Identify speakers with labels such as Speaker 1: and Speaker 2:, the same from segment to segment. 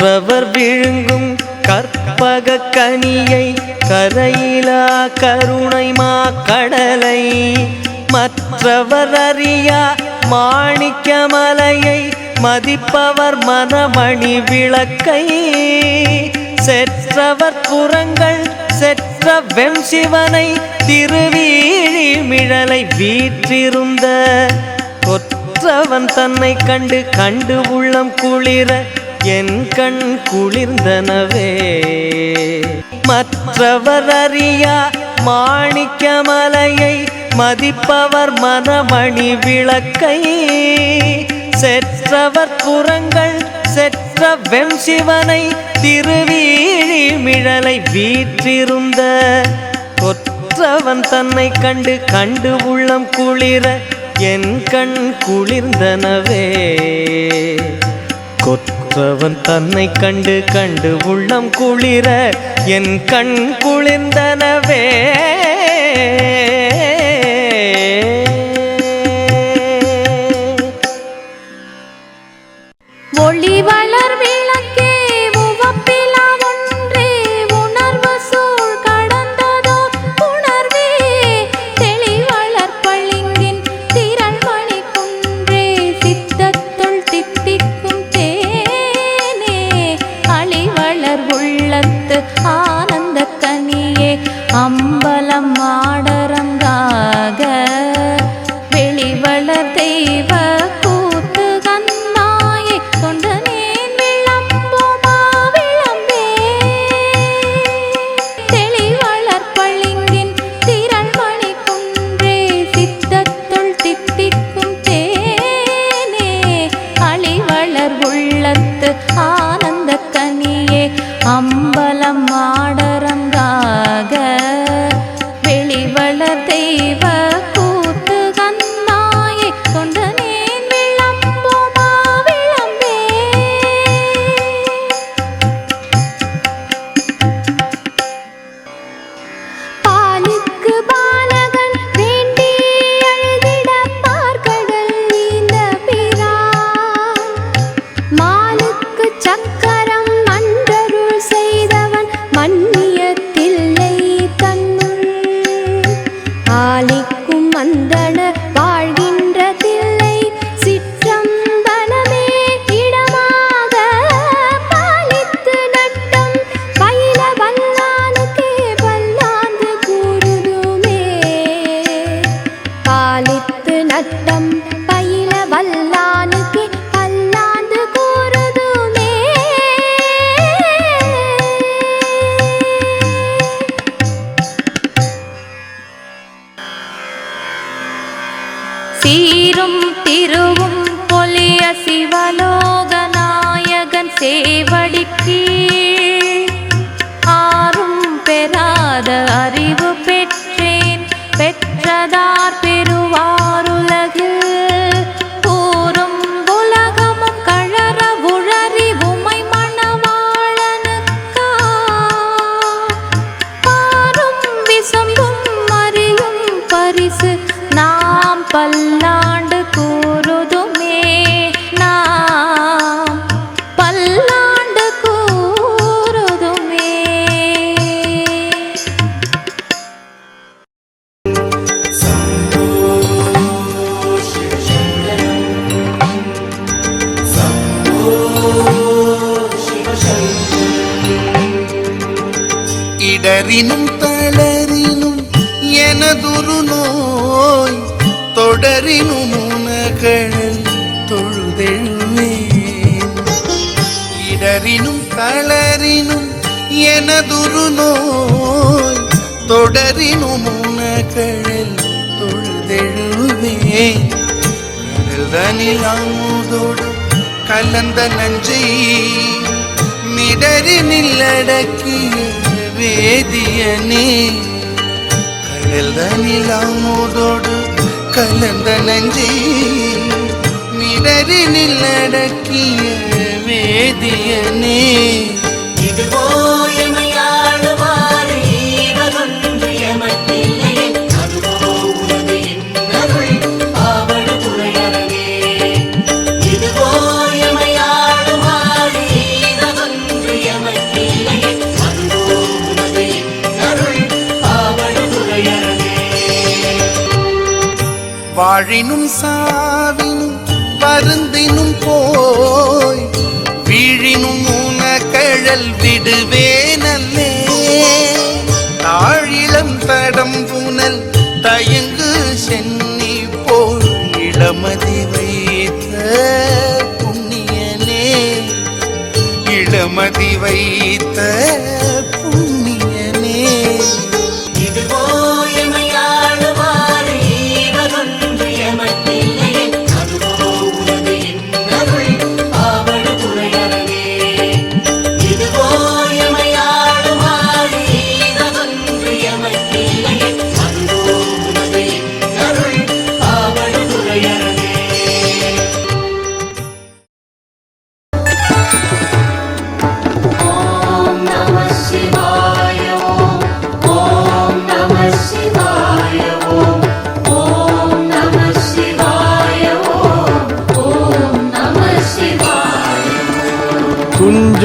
Speaker 1: கற்பவர் விழுங்கும் கற்பக கனியை கரையிலா கருணை மா கடலை. மற்றவர் அறியா மாணிக்கமலையை மதிப்பவர் மனமணி விளக்கை. செற்றவர் புறங்கள் செற்ற வெம் சிவனை திருவீழி மிழலை வீற்றிருந்த. கொற்றவன் தன்னை கண்டு கண்டு உள்ளம் குளிர என் கண் குளிர்ந்தனவே. மற்றவர் அறியா மாணிக்கமலையை மதிப்பவர் மனமணி விளக்கை. செற்றவர் புறங்கள் செற்ற வெண் சிவனை திருவீழி மிழலை வீற்றிருந்த. கொற்றவன் தன்னை கண்டு கண்டு உள்ளம் குளிர என் கண் குளிர்ந்தனவே. கொற்ற கொற்றவன் தன்னை கண்டு கண்டு உள்ளம் குளிர என் கண் குளிர்ந்தனவே.
Speaker 2: ஒளிவா உள்ளத்து ஆனந்த சீரும் திருவும் பொலிய சிவலோகநாயகன் சேவடி கீழ் ஆறும் பெறாத அறிவு பெற்றேன் பெற்றதார் பெறுவார்
Speaker 3: இடரினும் தளரினும் எனதுரு நோய் தொடரினும் உனகழல் தொழுதெழுமே. இடரினும் தளரினும் எனதுரு நோய் தொடரினும் உனகழல் தொழுதெழுமே. கடல்தனில் அமுதோடு கலந்த நஞ்சை மிடரினில் அடக்கியே வேதியனே கடல் தனில் கலந்த நஞ்சி. மிடரினில் அடக்கிய வேதியனே
Speaker 4: இதுபோ
Speaker 3: வாழினும் சாவினும் வருந்தினும் போய் வீழினும் உன கழல் விடுவேனல்லே. தாழிலம் தடம் புனல் தயங்கு சென்னி போல் இளமதி வைத்த புண்ணியனே. இளமதி வைத்த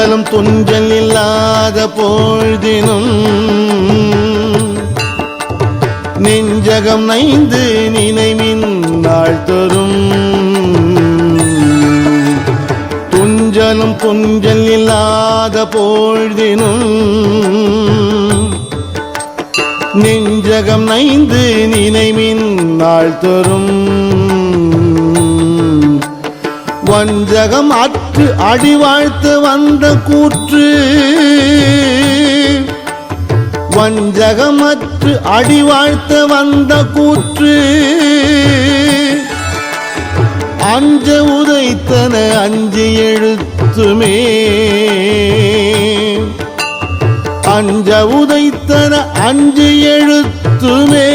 Speaker 5: துஞ்சலும் துஞ்சல் இல்லாத பொழுதினும் நெஞ்சகம் நைந்து நினைவின் நாள் தரும் துஞ்சலும் துஞ்சல் இல்லாத பொழுதினும் நெஞ்சகம் நைந்து நினைவின் நாள் தரும் வஞ்சகம் அற்று அடி வாழ்த்து வந்த கூற்று. வஞ்சகமற்று அடி வாழ்த்து வந்த கூற்று. அஞ்ச உதைத்தன அஞ்சு எழுத்துமே அஞ்ச உதைத்தன அஞ்சு எழுத்துமே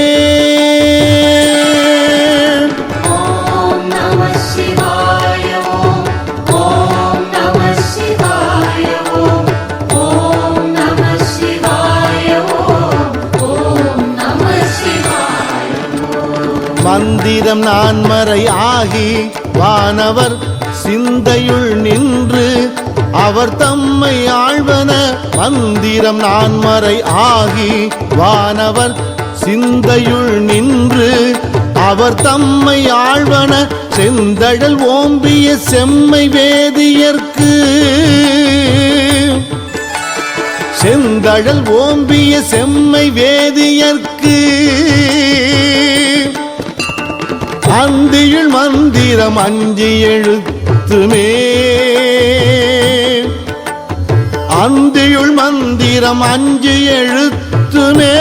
Speaker 5: ஆயிரம் நான்மறை ஆகி வானவர் சிந்தையுள் நின்று அவர் தம்மை ஆழ்வன மந்திரம் நான்மறை ஆகி வானவர் சிந்தையுள் நின்று அவர் தம்மை ஆழ்வன செந்தழல் ஓம்பிய செம்மை வேதியர்க்கு செந்தழல் ஓம்பிய செம்மை வேதியர்க்கு அந்தியுள் மந்திரம் அஞ்சு எழுத்துமே அந்தியுள் மந்திரம் அஞ்சு எழுத்துமே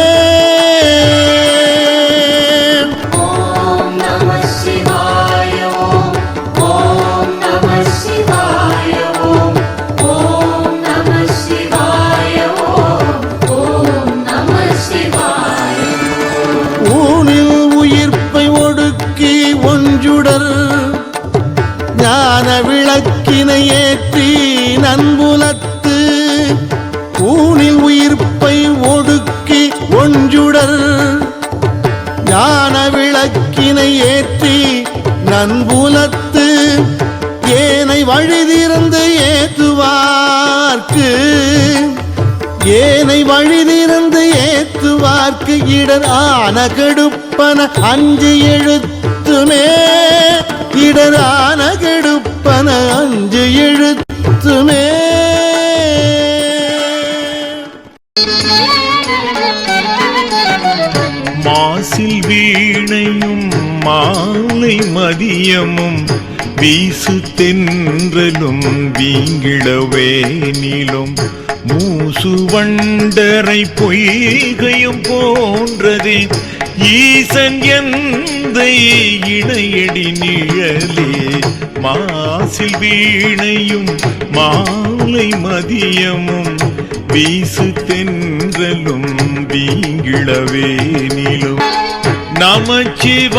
Speaker 5: விளக்கினை ஏற்றி நன்புலத்து ஏனை வழிதிறந்து ஏத்துவார்க்கு ஏனை வழிதிறந்து ஏத்துவார்க்கு இடர் ஆன கெடுப்பன அஞ்சு எழுத்துமே. இடரான கெடுப்பன அஞ்சு எழுத்துமே.
Speaker 6: வீணையும் மாலை மதியமும் வீசு தென்றலும் வீங்கிடவேனிலும் மூசு வண்டரை பொய்கையும் போன்றது ஈசன் எந்த இணையடி நிழலே. மாசில் வீணையும் மாலை மதியமும் வீசு தென்றலும் வீங்கிழவேனிலும் நமச்சிவாயவே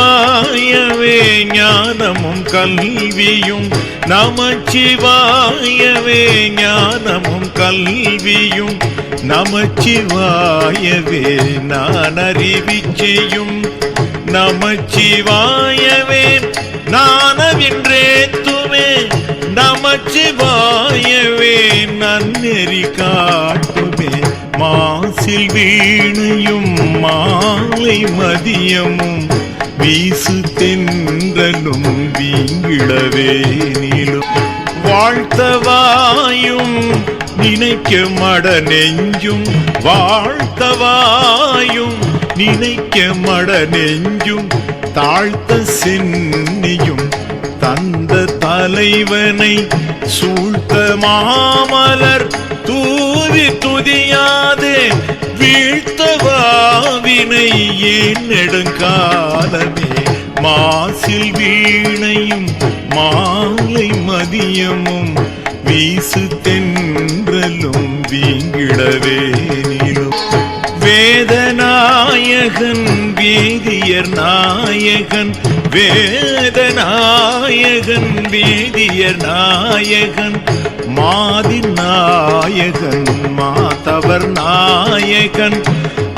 Speaker 6: ஞானமும் கல்வியும். நமச்சிவாயவே ஞானமும் கல்வியும். நமச்சிவாயவே நான் அறிவிச்சையும் நமச்சிவாயவே நானவென்றேத்துமே நமச்சிவாயவே நன்னெறி காட்டு மாசில் வீணையும் மாலை மதியமும் வீசு தென்றலும் வீங்கிழவே நீளும். வாழ்த்தவாயும் நினைக்க மட நெஞ்சும் வாழ்த்தவாயும் நினைக்க மட நெஞ்சும் தாழ்த்த சென்னியும் தந்த தலைவனை சூழ்த்த மாமலர் தூவி துதியாதே வீழ்த்தவாவினை ஏன் நெடுங்காலமே? மாசில் வீணையும் மாலை மதியமும் வீசு தென்றலும் வீங்கிடவேனிலும் வேதநாயகன் வேதியர் நாயகன் வேதநாயகன் வேதியர் நாயகன் மாதி நாயகன் ஆண்டவர் நாயகன்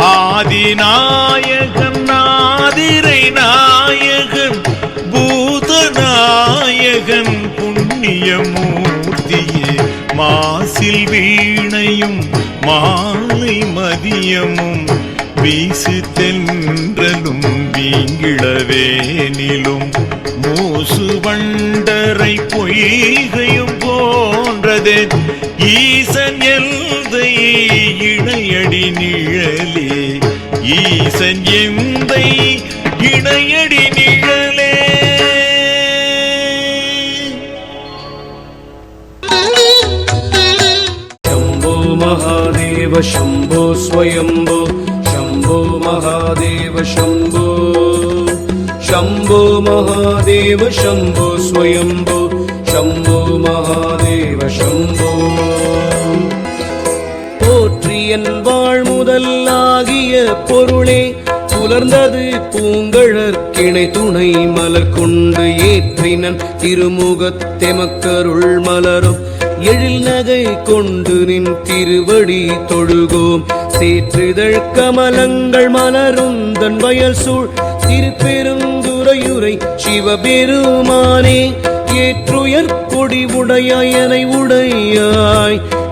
Speaker 6: ஆதிநாயகன் ஆதிரை நாயகன் பூத பூதநாயகன் புண்ணியமூர்த்தியே மாசில் வீணையும் மாலை மதியமும் வீசு தென்றலும் வீங்கிழவேனிலும் மூசு வண்டரை பொய்கையும் போன்றதே ஈசன் எல்லாம் இணையடி நிழலே ஈசன் எந்தை இணையடி நிழலே
Speaker 7: शम्भो महादेव शम्भो स्वयम्भो शम्भो महादेव शम्भो शम्भो महादेव शम्भो स्वयम्भो என் வாழ் முதலாகிய பொருளே புலர்ந்தது பூங்கழற்கிணை துணை மலர் கொண்டு ஏற்றினன் திருமுகத்தெமக்கருள் மலரும். எழில் நகை கொண்டு நின் திருவடி தொழுகோம். சேற்றிதழ் கமலங்கள் மலரும் தன் வயல் சூழ். திருப்பெருந்துரையுரை சிவபெருமானே ஏற்றுயர் கொடி உடையாயனை உடையாய்.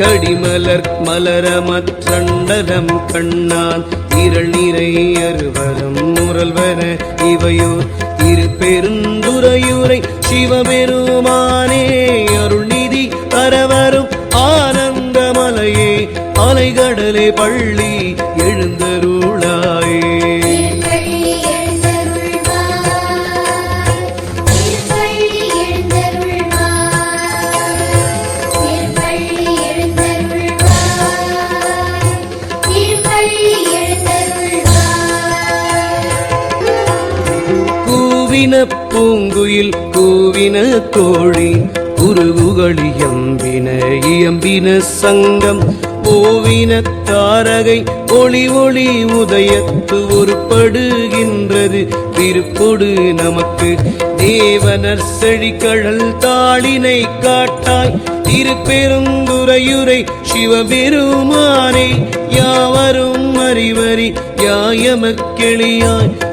Speaker 7: கடிமலர் மலரமற்றண்டலம் கண்ணான் திரள் நிறை அருவரம் முரல்வன இவையோர் இரு பெருந்துரையுரை சிவபெருமானே. அருள்நிதி அறவரும் ஆனந்தமலையே அலைகடலே பள்ளி
Speaker 2: எழுந்தரும்
Speaker 7: கூவின பூங்குயில் கூவின கோழி குருகுகளி எம்பின இயம்பின சங்கம். ஓவின தாரகை ஒளி ஒளி உதயத்து உருப்படுகின்றது. திருப்பொடு நமக்கு தேவனர் செழிக்கழல் தாளினை காட்டாய். திருப்பெருந்துரையுரை சிவபெருமானே யாவரும் அறிவறி யாயமக்கிளியாய்.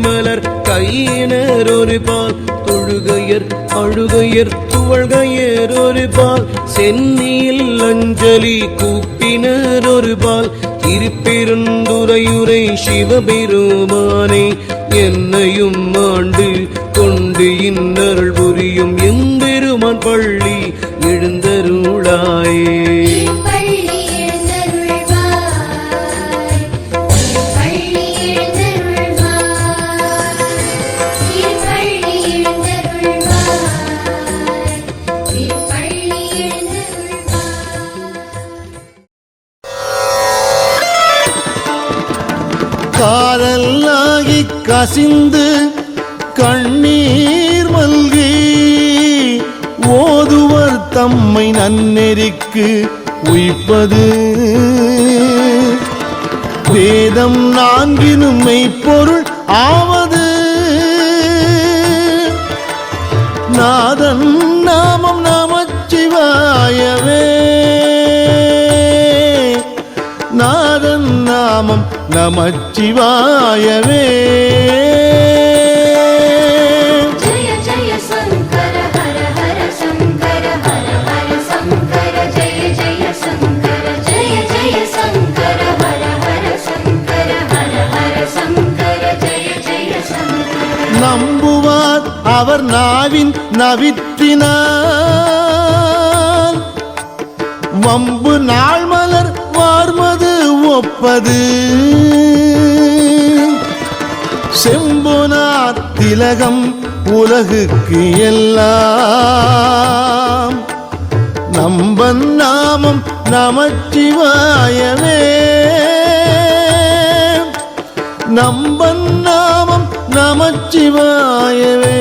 Speaker 7: மலர் கையினர் ஒரு பால் தொழுகையர் அழுகையர் துவழ்கையர் ஒரு பால் சென்னியில் அஞ்சலி கூப்பினர் ஒரு பால் திருப்பெருந்துரையுரை சிவபெருமானே என்னையும் ஆண்டு கொண்டு இன்னருள் புரியும் எம்பெருமான் பள்ளி எழுந்தருளாயே.
Speaker 5: நான்கினும் மெய்ப்பொருள் ஆவது. நாதன் நாமம் நமச்சிவாயவே. நாதன் நாமம் நமச்சிவாயவே. அவர் நாவின் நவித்தினார் வம்பு நாள் மலர் வார்மது ஒப்பது. செம்புனார் திலகம் உலகுக்கு எல்லாம். நம்பன் நாமம் நமச்சிவாயவே நம்பன் நாமம் நமச்சிவாயவே.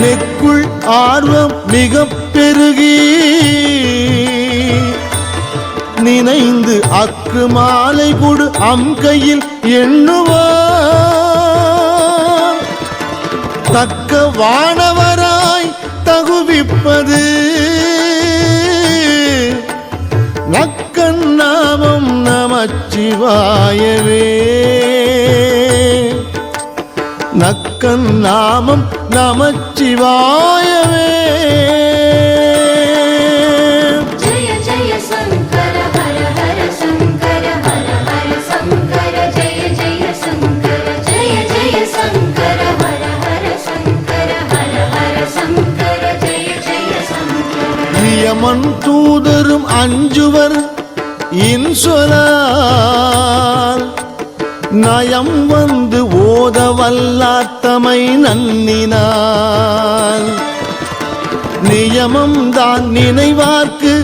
Speaker 5: நெக்குள் ஆர்வம் மிக பெருகி நினைந்து அக்கு மாலை கொடு அம் கையில் எண்ணுவா தக்க வானவராய் தகுவிப்பது. நக்கன் நாமம் நமச்சிவாயவே. நக்கன் நாமம் நமச்சிவாயவே நியமன் தூதரும் அஞ்சுவர் இன்சொலால் நயம் வந்து ஓத வல்லாத்தமை நன்னினார். நியமம் தான் நினைவார்க்கு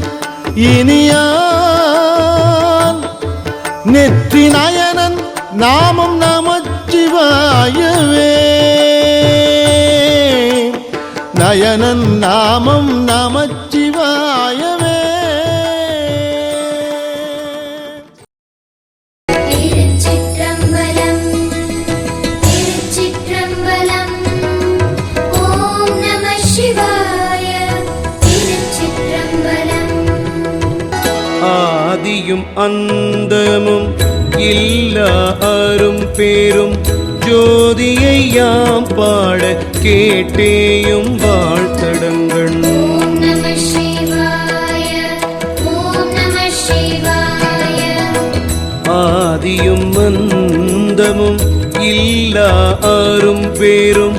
Speaker 5: இனியான் நெற்றி நயனன் நாமம் நமச்சிவாயவே. நயனன் நாமம்
Speaker 7: அந்தமும் இல்லா அரும் பேரும் ஜோதியை யாம் பாட கேட்டேயும் வாழ்த்தடங்கள். ஆதியும் அந்தமும் இல்லா அரும் பேரும்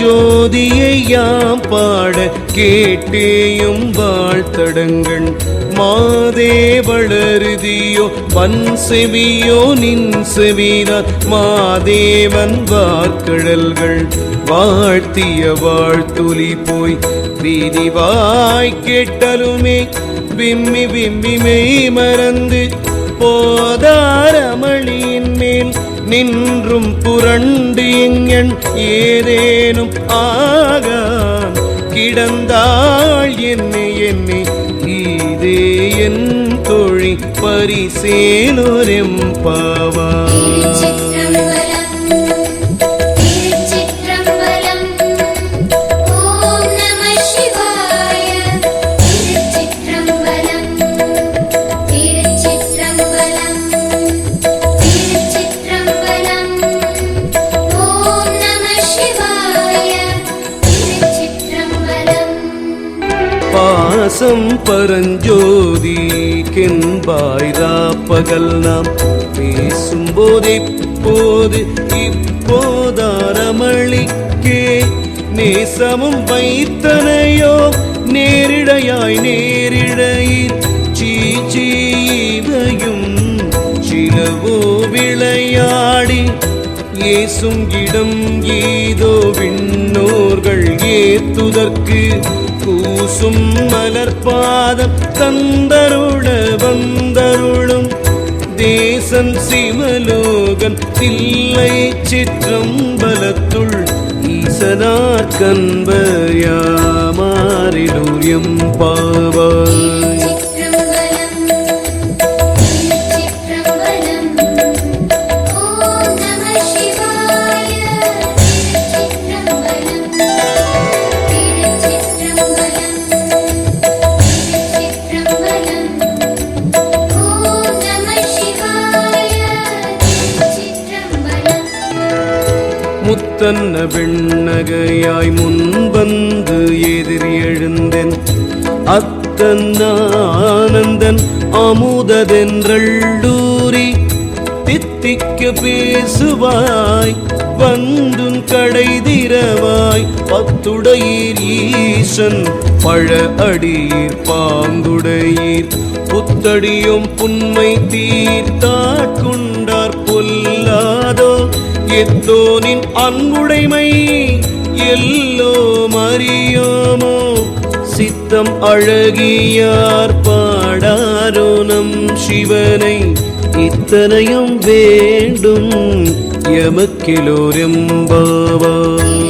Speaker 7: ஜோதியை யாம் பாட கேட்டேயும் வாழ்த்தடங்கள். மாதே வளருதியோ பன் செவியோ நின் செவினார் மாதேவன் வாக்கழல்கள். வாழ்த்திய வாழ்த்துலி போய் பிரிவாய் கேட்டலுமே விம்மி விம்மி மெய் மறந்து போதாரமளியின் மேல் நின்றும் புரண்டு எங்கண் ஏதேனும் ஆகான் கிடந்தாள் என்னை என் தோழி பரிசேலோரெம் பேசும் இடம் ஏதோ விண்ணோர்கள் ஏத்துதற்கு கூசும் மலர்பாதம் தந்தருள வந்தருளும். தேசம் சிவலோகன் தில்லை சிற்றம்பலத்துள் ஈசனார் கண்பயாமாரிலூர் எம்பாவாய்
Speaker 2: சிற்றம்பலம்
Speaker 7: தன்ன வெண்ணகையாய் முன்வந்து எதிரி எழுந்தேன். அத்தன்னானந்தன் அமுததென்றள்ளூரி தித்திக்க பேசுவாய் வந்தும் கடை திறவாய் பத்துடையீர் ஈசன் பழ அடியீர் பாங்குடையீர் புத்தடியும் புன்மை தீர்த்தாட்கொண்டார் எத்தோனின் அன்புடைமை எல்லோ மறியோமோ சித்தம் அழகியார் பாடாரோ நம் சிவனை? இத்தனையும் வேண்டும் எமக்கிலோரெம்பாவாய்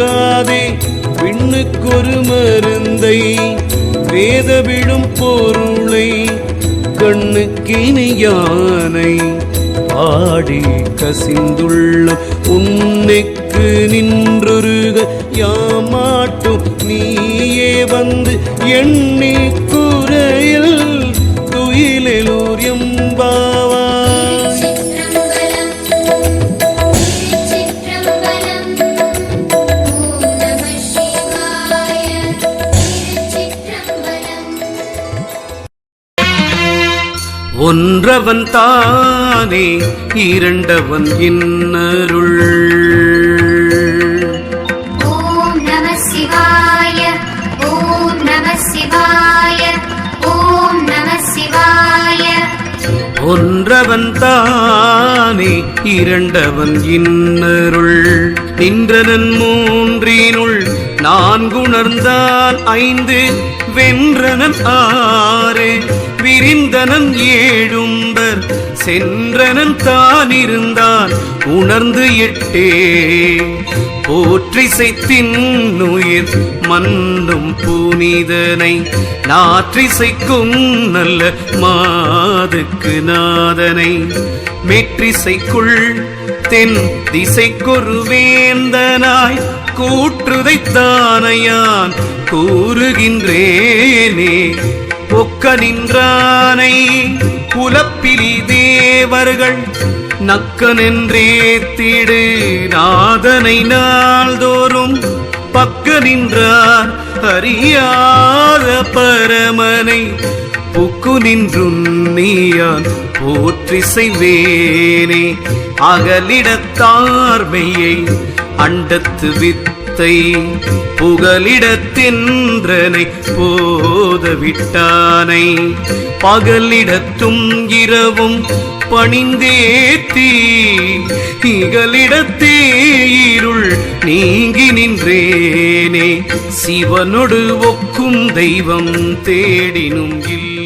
Speaker 7: போக்காதே விண்ணுக்கொரு மருந்தை வேத விழும் பொருளை கண்ணுக்கினியானை ஆடி கசிந்துள்ள உன்னைக்கு நின்றொருக யாமாட்டும் நீயே வந்து எண்ணி ஒன்றவன் தானே இரண்டவன் இன்னருள். ஒன்றவன் தானே இரண்டவன் இன்னருள். நின்றனன் மூன்றினுள் நான்குணர்ந்தான் ஐந்து வென்றனன் ஆறு. விரிந்தனன் ஏழும்பர் சென்றனன் தானிருந்தான் உணர்ந்து எட்டே. போற்றிசை தின்னுயிர் மன்னும் புனிதனை நாற்றிசைக்கும் நல்ல மாதுக்கு நாதனை. மெற்றிசைக்குள் தென் திசைக்கொரு வேந்தனாய் கூற்றுதைத்தானையான் கூறுகின்றேனே. ஒக்க நின்றானை புலப்பிலி தேவர்கள் நக்கனென்றேத்திடு நாதனை நாள்தோறும் பக்க நின்றார் அறியாத பரமனை. புக்கு நின்றும் நீயான் போற்றிசைவேனே அகலிடத்தார்மையை அண்டத்து வித்து புகலிடத்தென்றனை போதவிட்டானை. பகலிடத்தும் இரவும் பணிந்தேத்தி இகலிடத்தே இருள் நீங்கி நின்றேனே. சிவனொடு ஒக்கும் தெய்வம் தேடினும் இல்லை.